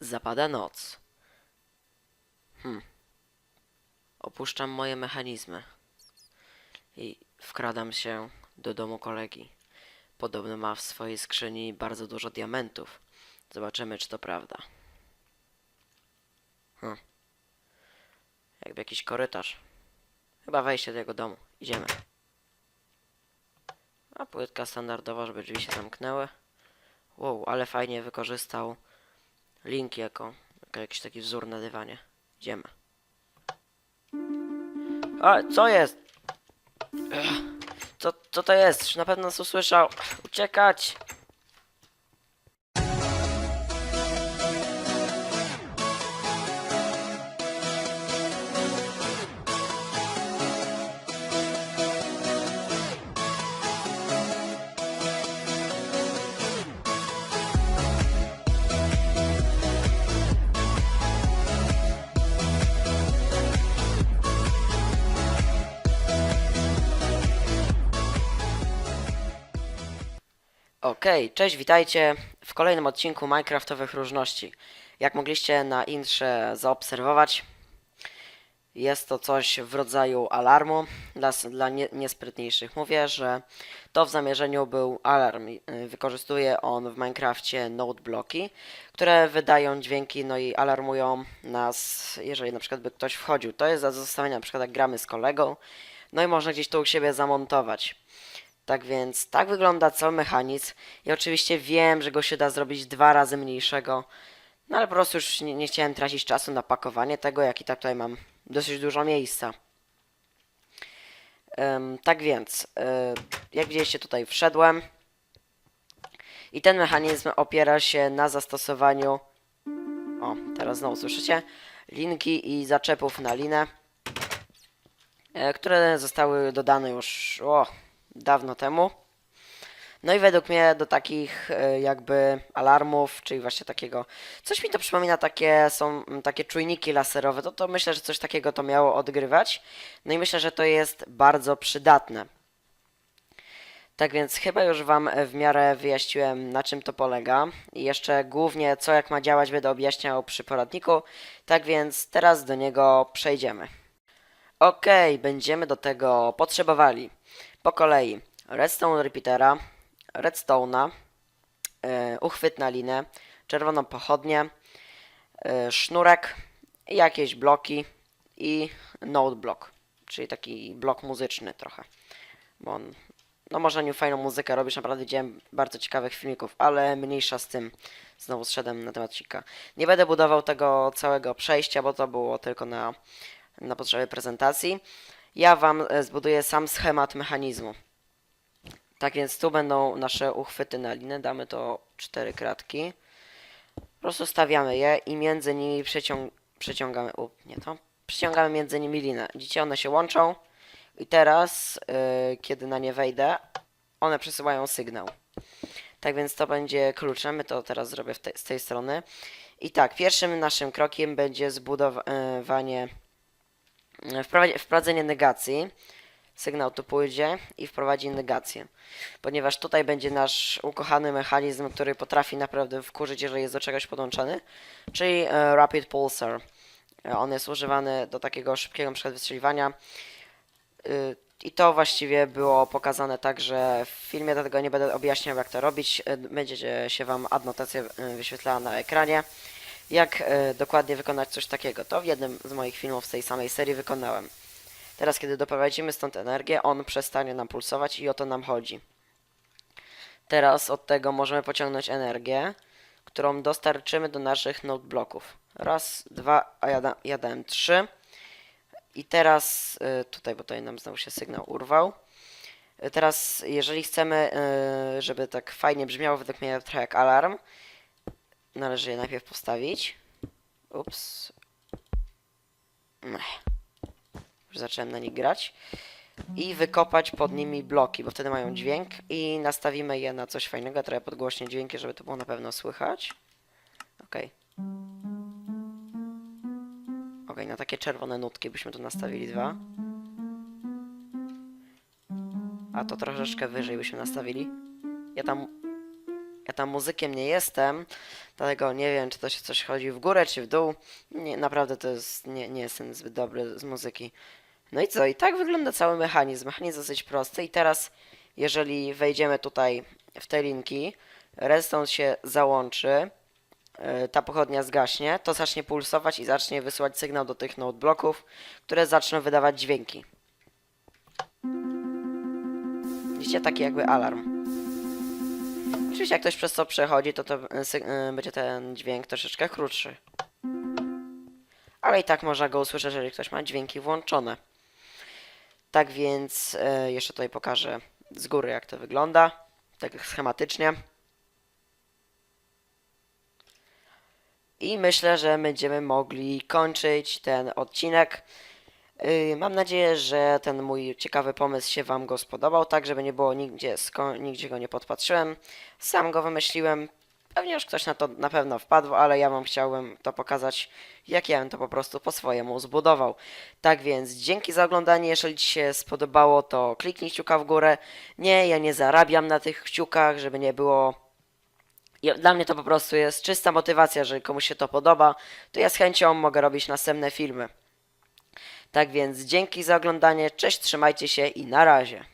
Zapada noc. Hmm. Opuszczam moje mechanizmy i wkradam się do domu kolegi. Podobno ma w swojej skrzyni bardzo dużo diamentów. Zobaczymy, czy to prawda. Hmm. Jakby jakiś korytarz. Chyba wejście do jego domu. Idziemy. A płytka standardowa, żeby drzwi się zamknęły. Wow, ale fajnie wykorzystał link jako, jako jakiś taki wzór na dywanie. Idziemy. A, co jest? Co, co to jest? Czy na pewno nas usłyszał? Uciekać! Okej, cześć, witajcie w kolejnym odcinku Minecraftowych Różności. Jak mogliście na intrze zaobserwować, jest to coś w rodzaju alarmu. Dla, dla nie, niesprytniejszych mówię, że to w zamierzeniu był alarm. y, Wykorzystuje on w Minecrafcie node bloki, które wydają dźwięki, no i alarmują nas, jeżeli na przykład by ktoś wchodził. To jest za zostawienia, na przykład jak gramy z kolegą, no i można gdzieś tu u siebie zamontować. Tak więc tak wygląda cały mechanizm. I oczywiście wiem, że go się da zrobić dwa razy mniejszego. No ale po prostu już nie, nie chciałem tracić czasu na pakowanie tego, jak i tak tutaj mam dosyć dużo miejsca. Em, tak więc, e, jak widzieliście tutaj wszedłem. I ten mechanizm opiera się na zastosowaniu, o teraz znowu słyszycie, linki i zaczepów na linę, e, które zostały dodane już o, dawno temu. No i według mnie do takich e, jakby alarmów, czyli właśnie takiego, coś mi to przypomina, takie są takie czujniki laserowe, to, to myślę, że coś takiego to miało odgrywać. No i myślę, że to jest bardzo przydatne. Tak więc chyba już Wam w miarę wyjaśniłem na czym to polega i jeszcze głównie co jak ma działać będę objaśniał przy poradniku, tak więc teraz do niego przejdziemy. Okej, będziemy do tego potrzebowali po kolei redstone repeatera, redstone'a, e, uchwyt na linę, czerwoną pochodnię, e, sznurek, jakieś bloki i node block, czyli taki blok muzyczny trochę. Bo on, no można nim fajną muzykę robisz, naprawdę widziałem bardzo ciekawych filmików, ale mniejsza z tym. Znowu zszedłem na temat cika. Nie będę budował tego całego przejścia, bo to było tylko na, na potrzeby prezentacji. Ja Wam e, zbuduję sam schemat mechanizmu. Tak więc tu będą nasze uchwyty na linę. Damy to cztery kratki. Po prostu stawiamy je i między nimi przeciąg przeciągamy. Up, nie to. Przyciągamy między nimi linę. Widzicie, one się łączą. I teraz, yy, kiedy na nie wejdę, one przesyłają sygnał. Tak więc to będzie kluczem. My to teraz zrobię te, z tej strony. I tak, pierwszym naszym krokiem będzie zbudowanie, wprowadzenie negacji sygnał tu pójdzie i wprowadzi negację. Ponieważ tutaj będzie nasz ukochany mechanizm, który potrafi naprawdę wkurzyć, jeżeli jest do czegoś podłączony, czyli e, Rapid Pulsar. E, On jest używany do takiego szybkiego przykład wystrzeliwania. Y, I to właściwie było pokazane tak, że w filmie dlatego nie będę objaśniał jak to robić. E, Będzie się Wam adnotacja e, wyświetlała na ekranie. Jak e, dokładnie wykonać coś takiego. To w jednym z moich filmów z tej samej serii wykonałem. Teraz, kiedy doprowadzimy stąd energię, on przestanie nam pulsować i o to nam chodzi. Teraz od tego możemy pociągnąć energię, którą dostarczymy do naszych node bloków. Raz, dwa, a ja, da, ja dałem trzy. I teraz y, tutaj, bo tutaj nam znowu się sygnał urwał. Y, Teraz, jeżeli chcemy, żeby tak fajnie brzmiało, według mnie trochę jak alarm, należy je najpierw postawić. Ups. Ech już zacząłem na nich grać i wykopać pod nimi bloki, bo wtedy mają dźwięk i nastawimy je na coś fajnego, trochę podgłośnie dźwięki, żeby to było na pewno słychać. Okej. Okej, na takie czerwone nutki byśmy tu nastawili dwa. A to troszeczkę wyżej byśmy nastawili. Ja tam Ja tam muzykiem nie jestem, dlatego nie wiem, czy to się coś chodzi w górę, czy w dół. Nie, naprawdę to jest, nie, nie jestem zbyt dobry z muzyki. No i co? I tak wygląda cały mechanizm. Mechanizm dosyć prosty i teraz, jeżeli wejdziemy tutaj w te linki, redstone się załączy, yy, ta pochodnia zgaśnie, to zacznie pulsować i zacznie wysyłać sygnał do tych notebloków, które zaczną wydawać dźwięki. Widzicie, taki jakby alarm. Oczywiście jak ktoś przez to przechodzi, to, to syg- y, będzie ten dźwięk troszeczkę krótszy. Ale i tak można go usłyszeć, jeżeli ktoś ma dźwięki włączone. Tak więc e, jeszcze tutaj pokażę z góry, jak to wygląda. Tak schematycznie. I myślę, że będziemy mogli kończyć ten odcinek. Yy, Mam nadzieję, że ten mój ciekawy pomysł się Wam go spodobał, tak żeby nie było nigdzie, nigdzie go nie podpatrzyłem. Sam go wymyśliłem. Pewnie już ktoś na to na pewno wpadł, ale ja Wam chciałem to pokazać, jak ja bym to po prostu po swojemu zbudował. Tak więc dzięki za oglądanie. Jeżeli Ci się spodobało, to kliknij kciuka w górę. Nie, ja nie zarabiam na tych kciukach, żeby nie było dla mnie to po prostu jest czysta motywacja, że komuś się to podoba, to ja z chęcią mogę robić następne filmy. Tak więc dzięki za oglądanie, cześć, trzymajcie się i na razie.